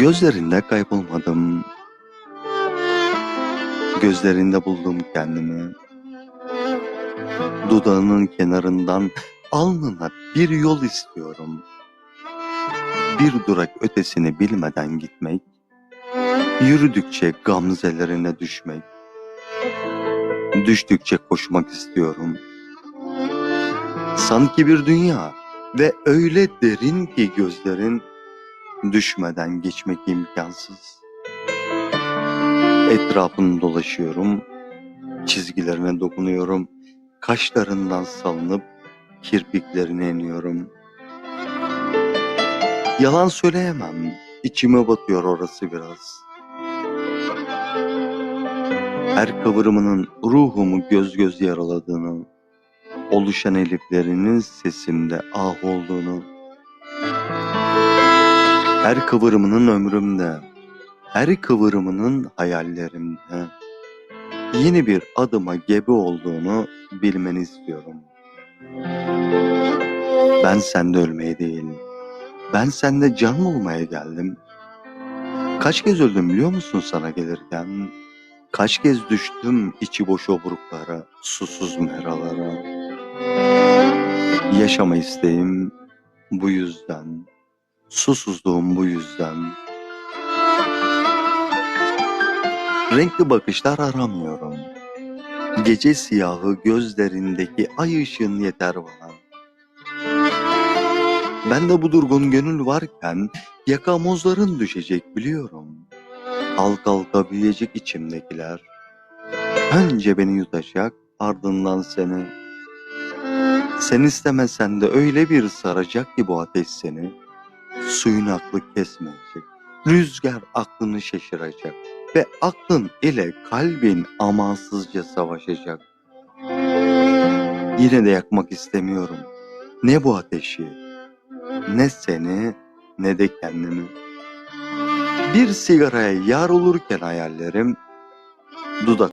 Gözlerinde kaybolmadım. Gözlerinde buldum kendimi. Dudağının kenarından alnına bir yol istiyorum. Bir durak ötesini bilmeden gitmek, yürüdükçe gamzelerine düşmek, düştükçe koşmak istiyorum. Sanki bir dünya ve öyle derin ki gözlerin düşmeden geçmek imkansız. Etrafını dolaşıyorum, çizgilerine dokunuyorum, kaşlarından salınıp kirpiklerine iniyorum. Yalan söyleyemem, içime batıyor orası biraz. Her kıvrımının ruhumu göz göz yaraladığını, oluşan eliflerinin sesimde ah olduğunu, her kıvrımının ömrümde, her kıvrımının hayallerimde yeni bir adıma gebe olduğunu bilmeni istiyorum. Ben sende ölmeye değil, ben sende can bulmaya geldim. Kaç kez öldüm biliyor musun sana gelirken? Kaç kez düştüm içi boş obruklara, susuz meralara. Yaşama isteğim bu yüzden. Susuzluğum bu yüzden. Renkli bakışlar aramıyorum. Gece siyahı gözlerindeki ay ışığın yeter bana. Ben de bu durgun gönül varken yakamozların düşecek biliyorum. Halk halka büyüyecek içimdekiler. Önce beni yutacak ardından seni. Sen istemesen de öyle bir saracak ki bu ateş seni. Suyun aklı kesmeyecek. Rüzgar aklını şaşıracak. Ve aklın ile kalbin amansızca savaşacak. Yine de yakmak istemiyorum. Ne bu ateşi, ne seni, ne de kendimi. Bir sigaraya yar olurken hayallerim, dudak